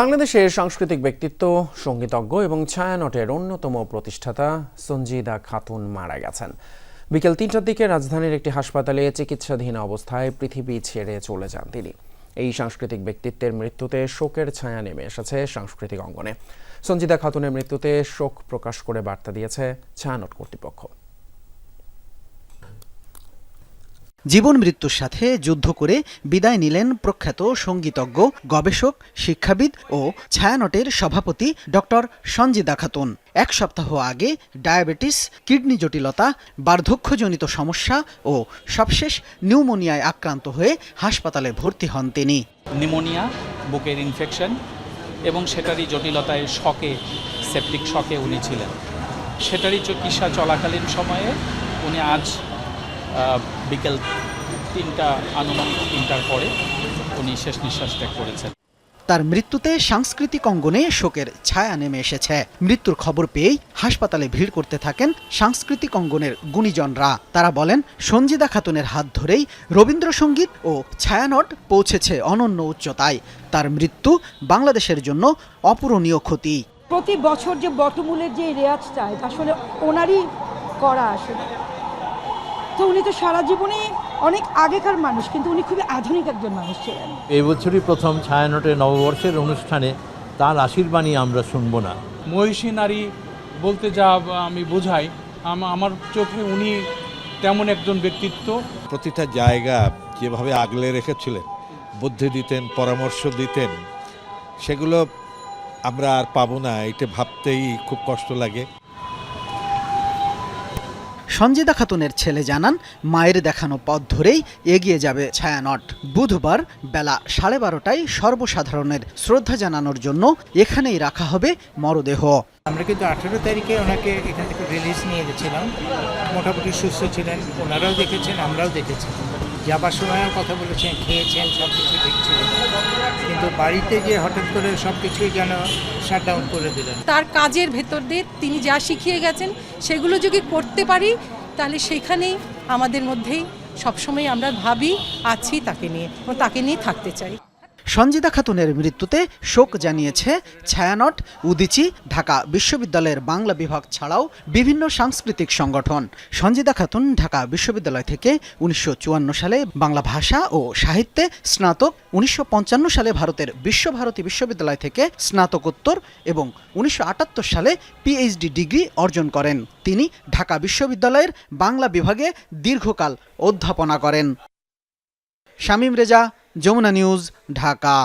বাংলাদেশের সাংস্কৃতিক ব্যক্তিত্ব, সঙ্গীতজ্ঞ এবং ছায়ানটের অন্যতম প্রতিষ্ঠাতা সঞ্জিদা খাতুন মারা গেছেন। বিকেল তিনটার দিকে রাজধানীর একটি হাসপাতালে চিকিৎসাধীন অবস্থায় পৃথিবী ছেড়ে চলে যান তিনি। এই সাংস্কৃতিক ব্যক্তিত্বের মৃত্যুতে শোকের ছায়া নেমে এসেছে সাংস্কৃতিক অঙ্গনে। সঞ্জিদা খাতুনের মৃত্যুতে শোক প্রকাশ করে বার্তা দিয়েছে ছায়ানট কর্তৃপক্ষ। জীবন মৃত্যুর সাথে যুদ্ধ করে বিদায় নিলেন প্রখ্যাত সঙ্গীতজ্ঞ, গবেষক, শিক্ষাবিদ ও ছায়ানটের সভাপতি ডক্টর সঞ্জিদা খাতুন। এক সপ্তাহ আগে ডায়াবেটিস, কিডনি জটিলতা, বার্ধক্যজনিত সমস্যা ও সবশেষ নিউমোনিয়ায় আক্রান্ত হয়ে হাসপাতালে ভর্তি হন তিনি। নিউমোনিয়া, বুকের ইনফেকশন এবং সেটারই জটিলতায় শকে সেপটিক শকে উনি ছিলেন। সেটারই চিকিৎসা চলাকালীন সময়ে উনি আজ বিকেল তিনটা আনুমানিক তিনটার পরে উনি শেষ নিঃশ্বাস ত্যাগ করেছেন। তার মৃত্যুতে সাংস্কৃতিক অঙ্গনে শোকের ছায়া নেমে এসেছে। মৃত্যুর খবর পেয়েই হাসপাতালে ভিড় করতে থাকেন সাংস্কৃতিক অঙ্গনের গুণীজনরা। তারা বলেন সঞ্জিদা খাতুনের হাত ধরেই রবীন্দ্রসঙ্গীত ও ছায়ানট পৌঁছেছে অনন্য উচ্চতায়। তার মৃত্যু বাংলাদেশের জন্য অপূরণীয় ক্ষতি। প্রতি বছর যে বটমূলের যে রেয়াজটা আসলে ওনারই করা আসলে। তো উনি তো সারা জীবনে অনেক আগেকার মানুষ কিন্তু উনি খুবই আধুনিক একজন মানুষ ছিলেন। এই বছরই প্রথম ছায়ানটের নববর্ষের অনুষ্ঠানে তার আশীর্বাণী আমরা শুনব না। মহিষী নারী বলতে যা আমি বোঝাই আমার চোখে উনি তেমন একজন ব্যক্তিত্ব। প্রতিটা জায়গা যেভাবে আগলে রেখেছিলেন বুদ্ধি দিতেন পরামর্শ দিতেন সেগুলো আমরা আর পাবো না এটা ভাবতেই খুব কষ্ট লাগে। সঞ্জিদা খাতুনের ছেলে জানান, মায়ের দেখানো পথ ধরেই এগিয়ে যাবে ছায়ানট। বুধবার বেলা সাড়ে বারোটায় সর্বসাধারণের শ্রদ্ধা জানানোর জন্য এখানেই রাখা হবে মরদেহ। আমরা কিন্তু আঠেরো তারিখে ওনাকে এখান থেকে রিলিজ নিয়ে গেছিলাম। মোটামুটি সুস্থ ছিলেন। ওনারাও দেখেছেন, আমরাও দেখেছি। যাবার সময়ও কথা বলেছেন, খেয়েছেন সব কিছু ঠিক কিন্তু বাড়িতে গিয়ে হঠাৎ করে সব কিছুই যেন শাটডাউন করে দিলেন। তার কাজের ভেতর দিয়ে তিনি যা শিখিয়ে গেছেন, সেগুলো যদি করতে পারি, তাহলে সেখানেই আমাদের মধ্যেই সবসময় আমরা ভাবি, আছি তাকে নিয়ে এবং তাকে নিয়ে থাকতে চাই। সঞ্জিদা খাতুনের মৃত্যুতে শোক জানিয়েছে ছায়ানট, উদিচি, ঢাকা বিশ্ববিদ্যালয়ের বাংলা বিভাগ ছাড়াও বিভিন্ন সাংস্কৃতিক সংগঠন। সঞ্জিদা খাতুন ঢাকা বিশ্ববিদ্যালয় থেকে উনিশশো চুয়ান্ন সালে বাংলা ভাষা ও সাহিত্যে স্নাতক, উনিশশো পঞ্চান্ন সালে ভারতের বিশ্বভারতী বিশ্ববিদ্যালয় থেকে স্নাতকোত্তর এবং উনিশশো আটাত্তর সালে পিএইচডি ডিগ্রি অর্জন করেন। তিনি ঢাকা বিশ্ববিদ্যালয়ের বাংলা বিভাগে দীর্ঘকাল অধ্যাপনা করেন। শামীম রেজা যমুনা নিউজ ঢাকা।